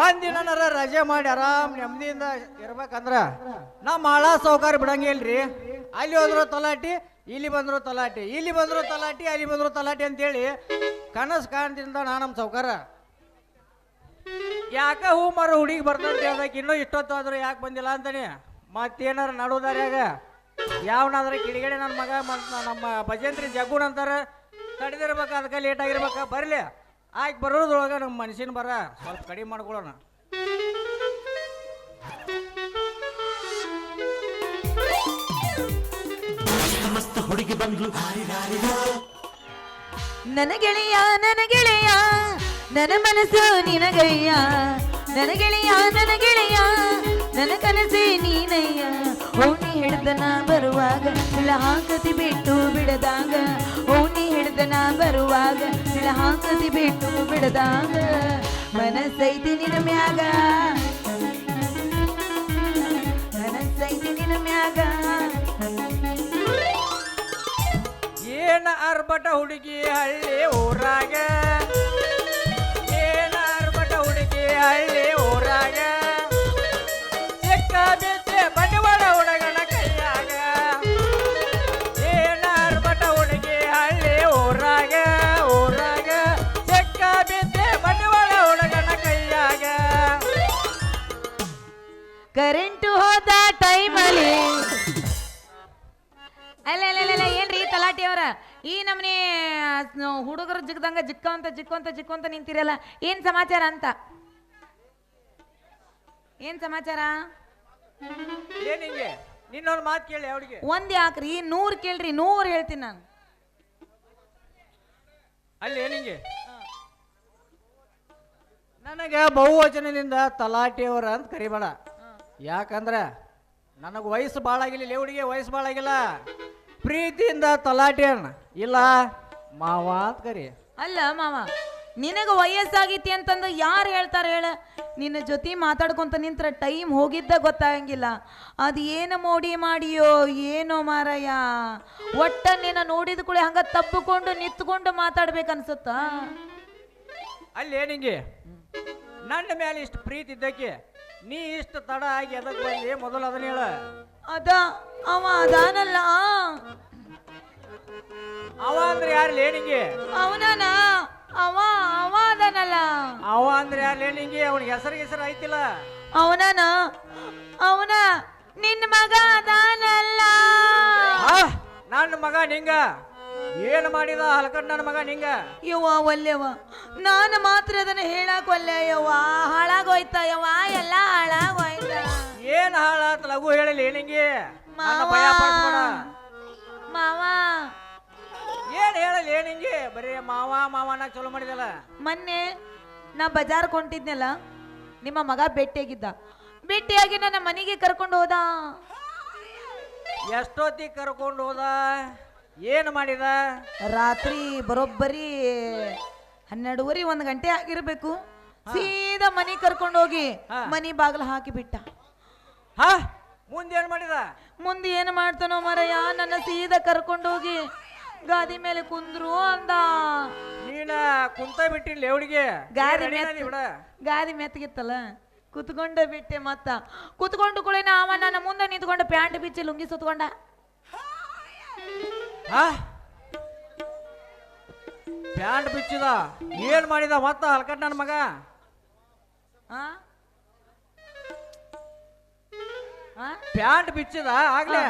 ಒಂದಿನರ ರಜೆ ಮಾಡಿ ಆರಾಮ್ ನೆಮ್ಮದಿಯಿಂದ ಇರ್ಬೇಕಂದ್ರ ನಮ್ಮ ಹಳ ಸೌಕಾರ ಬಿಡಂಗಿಲ್ರಿ ಅಲ್ಲಿ ಹೋದ್ರು ತಲಾಟಿ, ಇಲ್ಲಿ ಬಂದ್ರು ತಲಾಟಿ, ಇಲ್ಲಿ ಬಂದ್ರು ತಲಾಟಿ, ಅಲ್ಲಿ ಬಂದ್ರು ತಲಾಟಿ ಅಂತೇಳಿ ಕನಸು ಕಾಣ್ತಿಂದ ನಾ ನಮ್ಮ ಸೌಕಾರ ಯಾಕ ಹೂ ಮರ ಹುಡುಗಿ ಬರ್ತಂತೆ ಅದಕ್ಕೆ ಇನ್ನೂ ಇಷ್ಟೊತ್ತಾದ್ರೂ ಯಾಕೆ ಬಂದಿಲ್ಲ ಅಂತಾನೆ ಮತ್ತೇನಾರ ನಡುವುದಾರ್ಯಾಗ ಯಾವನಾದ್ರೆ ಕಿಡಿಗಡೆ ನನ್ನ ಮಗ ಮತ್ತು ನಮ್ಮ ಭಜಂತ್ರಿ ಜಗ್ಗುಣ್ ಅಂತಾರೆ, ತಡೆದಿರ್ಬೇಕು, ಅದಕ್ಕೆ ಲೇಟ್ ಆಗಿರ್ಬೇಕ, ಬರಲಿ. ಆಯ್ಕೆ ಬರೋದ್ರೊಳಗೆ ನಮ್ಮ ಮನುಷ್ಯನ ಬರ ಸ್ವಲ್ಪ ಕಡಿಮೆ ಮಾಡ್ಕೊಳ್ಳೋಣ. ಮಸ್ತ್ ಹುಡುಗಿ ಬಂದ್ಲು. ನನ್ನ ಗೆಳೆಯ ನನ್ನ ಗೆಳೆಯ ನನ್ನ ಮನಸ್ಸು ನಿನಗಯ್ಯ. ನನ್ನ ಗೆಳೆಯ ನನ್ನ ಗೆಳೆಯ ನನ್ನ ಕನಸೇ ನೀನಯ್ಯ ಓಣಿ ಹಿಡ್ದನ ಬರುವಾಗ ಇಳ ಹಾಕತಿ ಬಿಟ್ಟು ಬಿಡದಾಗ. ಓಣಿ ಹಿಡ್ದನ ಬರುವಾಗ ಇಳ ಹಾಕತಿ ಬಿಟ್ಟು ಬಿಡದಾಗ ಮನಸ್ಸೈತಿ ನಿನ ಮ್ಯಾಗ ಮನಸ್ಸೈತಿ ನಿನ ಮ್ಯಾಗ ಏನ ಅರ್ಬಟ ಹುಡುಗಿ ಹಳ್ಳಿ ಊರಾಗ ಕರೆಂಟು ಹೋದ ಟೈಮಲ್ಲಿ. ಅಲ್ಲ ಅಲ್ಲ ಏನ್ರಿ ತಲಾಟಿ ಅವರ? ಈ ನಮ್ನಿ ಹುಡುಗರು ಜಿಗ್ದಂಗ ಜಿಕ್ಕಂತ ಜಿಕ್ಕಂತ ಜಿಕ್ಕಂತ ನಿಂತಿರಲ್ಲ ಏನ್ ಸಮಾಚಾರ ಅಂತ? ಏನ್ ಸಮಾಚಾರ? ನಿನ್ನೊಂದು ಮಾತು ಕೇಳಿ ಅವಳಿಗೆ ಒಂದ್ ಯಾಕ್ರಿ? ನೂರ್ ಕೇಳ್ರಿ ನೂರ್ ಹೇಳ್ತೀನಿ ನಾನು. ಅಲ್ಲಿ ಏನಿಂಗೆ ನನಗೆ ಬಹುವಚನದಿಂದ ತಲಾಟಿಯವರ ಅಂತ ಕರಿಬೇಡ. ಯಾಕಂದ್ರೆ ನನಗೆ ವಯಸ್ಸು ಭಾಳ ಆಗಿಲ್ಲ ಲೇವಡಿಗೆ ವಯಸ್ಸು ಭಾಳ ಆಗಿಲ್ಲ. ಪ್ರೀತಿಯಿಂದ ಅಣ್ಣ ಇಲ್ಲ ಮಾವ ಅಂತ ಕರಿ. ಅಲ್ಲ ಮಾವ ನಿನಗ ವಯಸ್ಸಾಗೈತಿ ಅಂತಂದು ಯಾರು ಹೇಳ್ತಾರೆ ಹೇಳ? ನಿನ್ನ ಜೊತೆ ಮಾತಾಡ್ಕೊಂತ ನಿಂತ್ರ ಟೈಮ್ ಹೋಗಿದ್ದ ಗೊತ್ತಾಗಂಗಿಲ್ಲ. ಅದು ಏನು ಮೋಡಿ ಮಾಡಿಯೋ ಏನೋ ಮಾರಯ್ಯ ಒಟ್ಟ ನಿನ್ನ ನೋಡಿದ ಕೂಡ ಹಂಗ ತಪ್ಪಿಕೊಂಡು ನಿಂತ್ಕೊಂಡು ಮಾತಾಡ್ಬೇಕನ್ಸುತ್ತ ಅಲ್ಲೇ ಏನಿಂಗೆ ನನ್ನ ಮೇಲೆ ಇಷ್ಟು ಪ್ರೀತಿ ಇದ್ದಕ್ಕೆ ನೀ ಇಷ್ಟು ತಡ ಆಗಿ ಅದಕ್ಕೆ ಬಂದಿ? ಮೊದಲು ಅದನ್ನ ಹೇಳ. ಅದ ಅವ ಅದಾನಲ್ಲ. ಅವ ಅಂದ್ರೆ ಯಾರು ಲೇಣಿಗೆ? ಅವನ ಅವ ಅವ ಅದಾನಲ್ಲ. ಅವ ಅಂದ್ರೆ ಯಾರು ಲೇನಿಂಗೆ ಅವನಿಗೆ ಹೆಸರು ಹೆಸರು ಐತಿಲ್ಲ. ಅವನ ಅವನ ನಿನ್ನ ಮಗ ಅದಾನಲ್ಲ. ನನ್ನ ಮಗ ನಿಂಗ. ಏನು ಮಾಡಿದ? ಹಲಕಣ್ಣನ ನನ್ನ ಮಗ ನಿಂಗ? ಯವ್ವ ಒಲ್ಲೆವ ನಾನು ಮಾತ್ರ ಅದನ್ನ ಹೇಳಕ್ ಒಲ್ಲೆ ಯವ್ವ. ಹಾಳಾಗೋಯ್ತ ಯವ್ವ ಎಲ್ಲ ಹಾಳಾಗೋಯ್ತ. ಏನ್ ಹಾಳಾತ್ ಲಘು ಹೇಳಿಲ್ಲ ಏನಿಂಗೆ ನನ್ನ ಮಾವ. ಭಯ ಪಡಿಸ್ಬೇಡ. ಮಾವ. ಏನ್ ಹೇಳಲ್ಲ ಏನಿಂಗೆ ಬರೀ ಮಾವ ಮಾವನ ಚಲೋ ಮಾಡಿದಲ್ಲ. ಮೊನ್ನೆ ನಾ ಬಜಾರ್ ಕೊಂಟಿದ್ನಲ್ಲ ನಿಮ್ಮ ಮಗ ಭೇಟಿಯಾಗಿದ್ದ. ಭೇಟಿಯಾಗಿ ನನ್ನ ಮನೆಗೆ ಕರ್ಕೊಂಡು ಹೋದ. ಎಷ್ಟೊತ್ತಿಗೆ ಕರ್ಕೊಂಡು ಹೋದ? ಏನ್ ಮಾಡಿದ? ರಾತ್ರಿ ಬರೋಬ್ಬರಿ ಹನ್ನೆರಡುವರೆ ಒಂದ್ ಗಂಟೆ ಆಗಿರ್ಬೇಕು. ಸೀದಾ ಮನಿ ಕರ್ಕೊಂಡು ಹೋಗಿ ಹಾ. ಮನಿ ಬಾಗಿಲು ಹಾಕಿ ಬಿಟ್ಟ ಹಾ ಮುಂದೆ ಏನು ಮಾಡಿದ? ಮುಂದೆ ಏನು ಮಾಡ್ತಾನೋ ಮರಯ್ಯ? ನನ್ನ ಸೀದಾ ಕರ್ಕೊಂಡು ಹೋಗಿ ಗಾದಿ ಮೇಲೆ ಕುಂದ್ರು ಅಂದ. ನೀನ ಕುಂತ ಬಿಟ್ಟಿಲ್ಲ ಗಾದಿ ಮೆತ್ತ ಬಿಡ. ಗಾದಿ ಮೆತ್ತಗಿತ್ತಲ್ಲ ಕುತ್ಕೊಂಡ ಬಿಟ್ಟೆ ಮತ್ತ. ಕುತ್ಕೊಂಡು ಕುಳಿನ ಅವ ನನ್ನ ಮುಂದೆ ನಿಂತ್ಕೊಂಡು ಪ್ಯಾಂಟ್ ಬಿಚ್ಚಿ ಲುಂಗಿ ಸುತ್ಕೊಂಡ. ಪ್ಯಾಂಟ್ ಬಿಚ್ಚಿದ. ಏನ್ ಮಾಡಿದ ಮತ್ತ ಹಲ್ಕಟ್ ನನ್ನ ಮಗ? ಪ್ಯಾಂಟ್ ಬಿಚ್ಚಿದ ಆಗ್ಲೇ.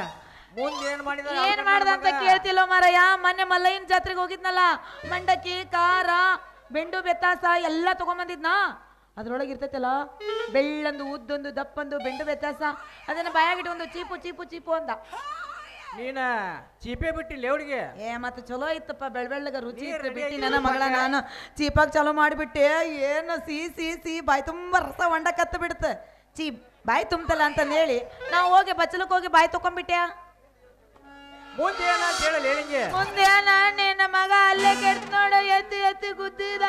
ಮುಂದೆ ಏನ್ ಮಾಡಿದ ಏನ್ ಹಲ್ಕಟ್ ಮಾಡ್ದ ಅಂತ ಮಗ? ಕೇಳ್ತಿಲ್ಲ ಮಾರಯ್ಯ ಮೊನ್ನೆ ಮಲ್ಲಯ್ಯನ ಜಾತ್ರೆಗೆ ಹೋಗಿದ್ನಲ್ಲ ಮಂಡಕ್ಕಿ ಖಾರ ಬೆಂಡು ಬೆತ್ತಾಸ ಎಲ್ಲ ತಗೊಂಬಂದಿದ್ನ? ಅದ್ರೊಳಗೆ ಇರ್ತೈತಲ್ಲ ಬೆಳ್ಳಂದು ಉದ್ದೊಂದು ದಪ್ಪಂದು ಬೆಂಡು ಬೆತ್ತಾಸ ಅದನ್ನ ಬಾಯಾಗಿಟ್ಟು ಒಂದು ಚೀಪು ಚೀಪು ಚೀಪು ಅಂದ. ನೀನ ಚೀಪೆ ಬಿಟ್ಟಿಲ್ಲ ಅವಳಿಗೆ ಏ ಮತ್ತೆ ಚಲೋ ಇತ್ತಪ್ಪ ಬೆಳ್ ಬೆಳ್ಳಗ ರುಚಿ ಇತ್ತು ಬಿಟ್ಟಿ ನನ್ನ ಮಗಳ ನಾನು. ಚೀಪಾಗಿ ಚಲೋ ಮಾಡಿಬಿಟ್ಟೆ ಏನು ಸಿ ಸಿ ಸಿ ಬಾಯಿ ತುಂಬ ರಸ ಹೊಂಡ ಕತ್ತು ಬಿಡುತ್ತೆ ಚೀ ಬಾಯಿ ತುಂಬತಲ್ಲ ಅಂತಂದು ಹೇಳಿ ನಾವು ಹೋಗಿ ಬಚ್ಚಲಕ್ಕೆ ಹೋಗಿ ಬಾಯಿ ತಕೊಂಡ್ಬಿಟ್ಟೆ ಮುಂದೆ ಏನ ಹೇಳಲ್ಲ ಏನಿಂಗೆ ಮುಂದೆ ನಾನು ನಿನ್ನ ಮಗ ಅಲ್ಲೇ ಕೆಡ್ತ ನೋಡು ಎತ್ತಿ ಎತ್ತಿ ಗುದ್ದಿದ?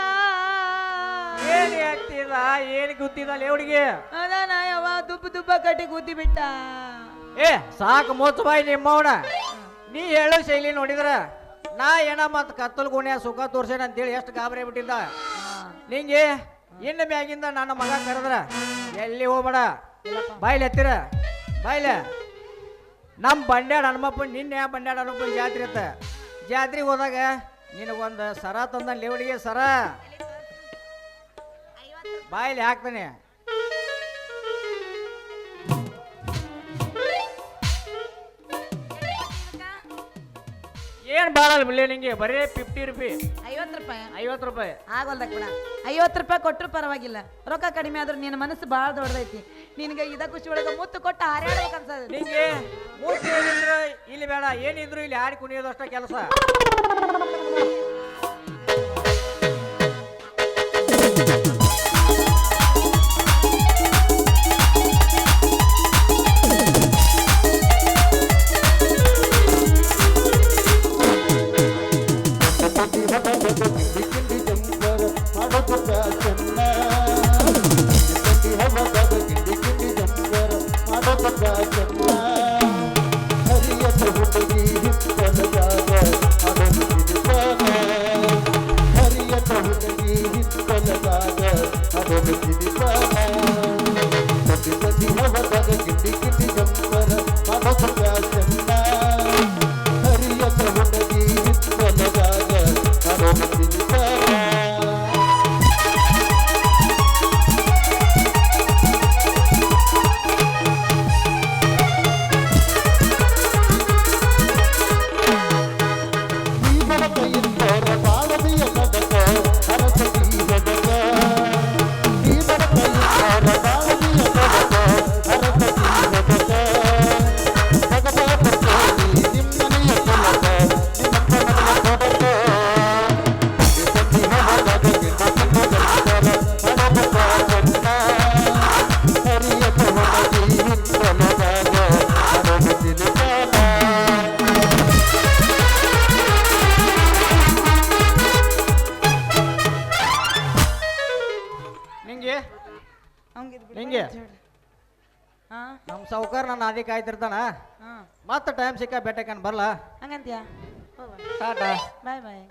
ಏನ್ ಆಗ್ತಿದ ಏನ್ ಗುದ್ದಿದ ಹುಡುಗಿ ಅದ ನಾ ಯಾವ ದುಬ್ಬ ದುಬ್ಬ ಕಟ್ಟಿ ಗುದ್ದಿ ಬಿಟ್ಟ? ಏ, ಸಾಕು ಮೋಸ ಬಾಯಿ ನಿಮ್ಮವನ. ನೀ ಹೇಳೋ ಶೈಲಿ ನೋಡಿದ್ರ? ನಾ ಏನ ಮತ್ ಕತ್ತಲ್ ಗುಣ್ಯ ಸುಖ ತೋರ್ಸೇನ ಅಂತೇಳಿ ಎಷ್ಟು ಗಾಬರಿ ಬಿಟ್ಟಿದ್ದ? ನಿಂಗೆ ಇನ್ನು ಮ್ಯಾಗಿಂದ ನನ್ನ ಮಗ ಕರೆದ್ರ, ಎಲ್ಲಿ ಹೋಗ್ಬೇಡ? ಬಾಯ್ಲೆ ಹತ್ತಿರ ಬಾಯ್ಲೆ. ನಮ್ಮ ಬಂಡ್ಯಾಡ ಹನುಮಪ್ಪ, ನಿನ್ನೆ ಬಂಡ್ಯಾಡ ಹನುಮಪ್ಪನ ಜಾತ್ರೆ ಇತ್ತ. ಜಾತ್ರೆಗೆ ಹೋದಾಗ ನಿನಗೊಂದು ಸರ ತಂದ, ಲೇವಡಿಗೆ ಸರ. ಬಾಯ್ಲಿ ಹಾಕ್ತಾನೆ. ಏನ್ ಬಿಡ್ಲಿ ನಿಂಗೆ ಬರೀ ಫಿಫ್ಟಿ ರುಪಿ ಐವತ್ತು ರೂಪಾಯಿ. ಐವತ್ತು ರೂಪಾಯಿ. ಆಗೋಲ್ದಕ್ ಕೂಡ ಐವತ್ತು ರೂಪಾಯಿ ಕೊಟ್ಟರು ಪರವಾಗಿಲ್ಲ. ರೊಕ್ಕ ಕಡಿಮೆ ಆದ್ರೂ ನಿನ್ನ ಮನಸ್ಸು ಬಾಳ ದೊಡ್ಡದೈತಿ. ನಿನಗೆ ಇದ ಖುಷಿ ಒಳಗೆ ಮುತ್ತು ಕೊಟ್ಟು ಹಾರ್ಯಾಡ್ಬೇಕು ಅನ್ಸದ. ನಿಂಗೆ ಮೂರ್ತಿ ಏನಿದ್ರು ಇಲ್ಲಿ ಬೇಡ ಏನಿದ್ರು ಇಲ್ಲಿ ಹಾಡಿ ಕುಣಿಯೋದಷ್ಟ ಕೆಲಸ. ನಿಂಗೆ? ಹಾ? ನಮ್ಮ ಸಾವುಕಾರ ನನ್ನ ಆದಿ ಕಾಯ್ತಿರ್ತಾನ ಹಾ. ಮತ್ತೆ ಟೈಮ್ ಸಿಕ್ಕ ಬೆಟ್ಟಕನ್ ಬರ್ಲ? ಹಂಗಂತ್ಯಾ? ಟಾಟಾ. ಬಾಯ್ ಬಾಯ್.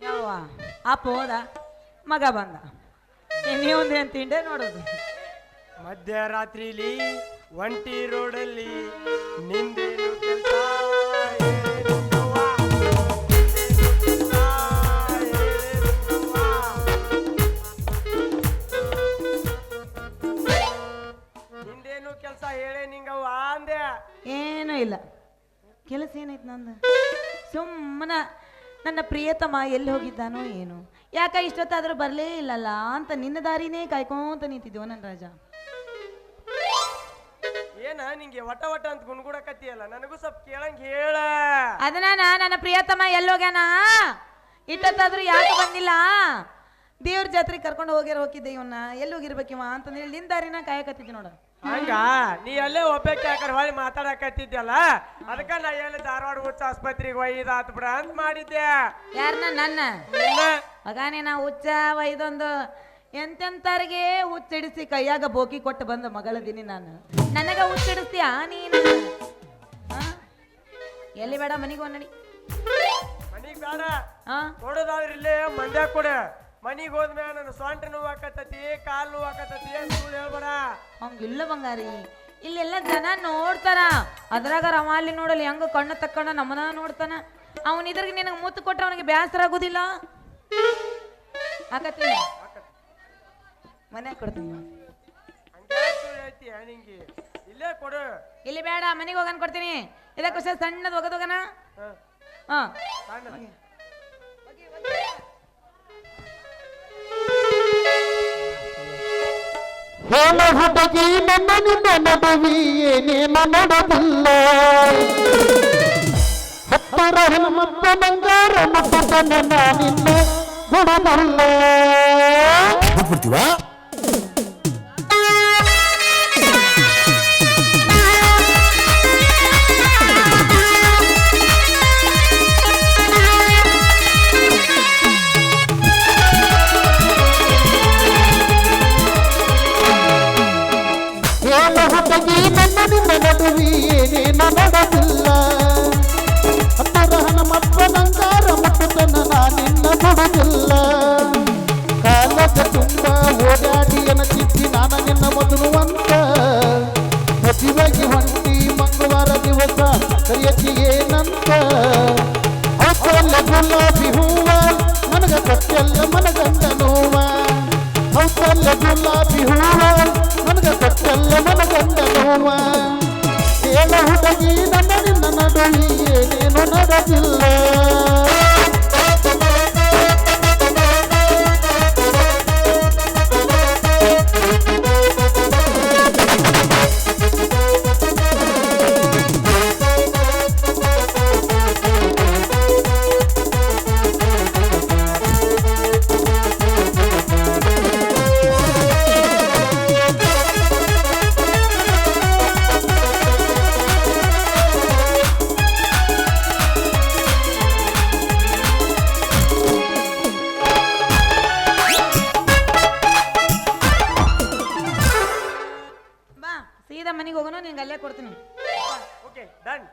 ಯಾವ ಅಪ್ಪ ಹೋದ ಮಗ ಬಂದ. ಇನ್ನೊಂದೇನು ತಿಂಡೆ ನೋಡೋದು. ಮಧ್ಯರಾತ್ರಿಲಿ ಒಂಟಿ ರೋಡಲ್ಲಿ ನಿಂದೇನು ಕೆಲಸ ನಿಂದೇನು ಕೆಲಸ ಹೇಳೇ ನಿಂಗವ್ವ ಅಂದೆ. ಏನೂ ಇಲ್ಲ. ಕೆಲಸ ಏನೈತೆ ನಂದು? ಸುಮ್ಮನ ನನ್ನ ಪ್ರಿಯತಮ ಎಲ್ಲಿ ಹೋಗಿದ್ದಾನೋ ಏನು. ಯಾಕ ಇಷ್ಟೊತ್ತಾದರೂ ಬರಲೇ ಇಲ್ಲಲ್ಲ ಅಂತ ನಿನ್ನ ದಾರಿನೇ ಕಾಯ್ಕೊಂತ ನಿಂತಿದ್ದೆವು ನನ್ನ ರಾಜ? ಏನ ನಿಂಗೆ ವಟ ವಟ ಅಂತ ಗುಣ್ಗುಡಕತ್ತಿಯಲ್ಲ ನನಗೂ ಸ್ವಲ್ಪ ಕೇಳಂಗ್ ಹೇಳ. ಅದನ್ನ ನನ್ನ ಪ್ರಿಯತಮ ಎಲ್ಲೋಗ್ಯಾನ? ಇಟ್ಟತ್ತಾದ್ರೂ ಯಾಕೆ ಬಂದಿಲ್ಲ? ದೇವ್ರ ಜಾತ್ರೆಗೆ ಕರ್ಕೊಂಡು ಹೋಗ್ಯಾರ ಹೋಗಿದ್ದೆ ಇವನ್ನ ಎಲ್ಲಿ ಹೋಗಿರ್ಬೇಕಿವ ಅಂತ ಹೇಳಿ ನಿನ್ನ ದಾರಿನ ಕಾಯಕತ್ತಿದ್ದೆ ನೋಡು. ಹಂಗ? ನೀ ಅಲ್ಲೇ ಒಬ್ಬಕ್ಕೆ ಯಾಕಂದ್ರೆ ಹೊಳಿ ಮಾತಾಡಕತ್ತಿದ್ಯಲ್ಲ? ಅದಕ್ಕ ನಾ ಎಲ್ಲ ಧಾರವಾಡ ಹುಚ್ಚ ಆಸ್ಪತ್ರೆಗೆ ಒಯ್ದಾತ್ ಬಿಡ ಅಂತ ಮಾಡಿದ್ದೆ. ಯಾರನ್ನ ನನ್ನ? ನಿನ್ನ? ಮಗಾನೇ ನಾ ಹುಚ್ಚ ಒಯ್ದೊಂದು ಎಂತೆಂತರಿಗೆ ಹುಚ್ಚಿಡಿಸಿ ಕೈಯಾಗ ಬೋಕಿ ಕೊಟ್ಟು ಬಂದ ಮಗಳದೀನಿ ನಾನು. ನನಗ ಹುಚ್ಚಿಡಿಸ್ತೀಯ ನೀನು? ಎಲ್ಲಿ ಬೇಡ ಮನಿಗೆ ನಡಿ. ಮನಿಗ್ ಬೇಡ ಹಾ ಕೊಡೋದಾದ್ರೆ ಇಲ್ಲೇ ಮಂದ್ಯ ಕೊಡ. ಮನಿಗ್ ಹೋದ್ಮ್ಯಾಗ ನನ್ನ ಸೊಂಟ ನೋವಾಕತ್ತತಿ ಕಾಲ್ ನೋವಾಕತ್ತತಿ ಅಂತ ಸುಳ್ಳು ಹೇಳ್ಬೇಡ. ಹಂಗಿಲ್ಲ ಬಂಗಾರಿ. ಇಲ್ಲೆಲ್ಲ ಜನ ನೋಡ್ತಾರ. ಅದ್ರಾಗ ರವಾಲಿ ನೋಡಲಿ ಹೆಂಗ ಕಣ್ಣು ತಕ್ಕಣ್ಣ ನಮ್ಮನ ನೋಡ್ತಾನ. ಅವನ ಇದ್ರಿಗೆ ನಿನಗೆ ಮುತ್ತು ಕೊಟ್ರೆ ಅವನಿಗೆ ಬೇಸರ ಆಗೋದಿಲ್ಲ ಆಕತ್ತಿಲ್ಲ ಮನೆ ಕೊಡ್ತೀನಿ. ಇಲ್ಲೇ ಕೊಡು ಇಲ್ಲಿ ಬೇಡ ಮನೆಗೆ ಹೋಗನ್ ಕೊಡ್ತೀನಿ. ಇದಕ್ಕೂ ಸಣ್ಣದ ಸಣ್ಣದು ಹೋಗೋದೋಗನ ಹ, ಹಾ. ಸಣ್ಣದು. ಹೇಳ ಹುಡುಗಿ ನನ್ನ ನಿನ್ನ ನಡುವಿ ಏನೇನು ನಡೆದಿಲ್ಲ ಹತ್ತರ ಹನುಮಪ್ಪ ಬಂಗಾರ ನನ್ನ ನಿನ್ನ ಬಿಡಬಲ್ಲ ಬಿಟ್ಬಿಡ್ತೀವಾ ಏನೇನು Mama, mama, mama. ಏನೇನು ನಡೆದಿಲ್ಲ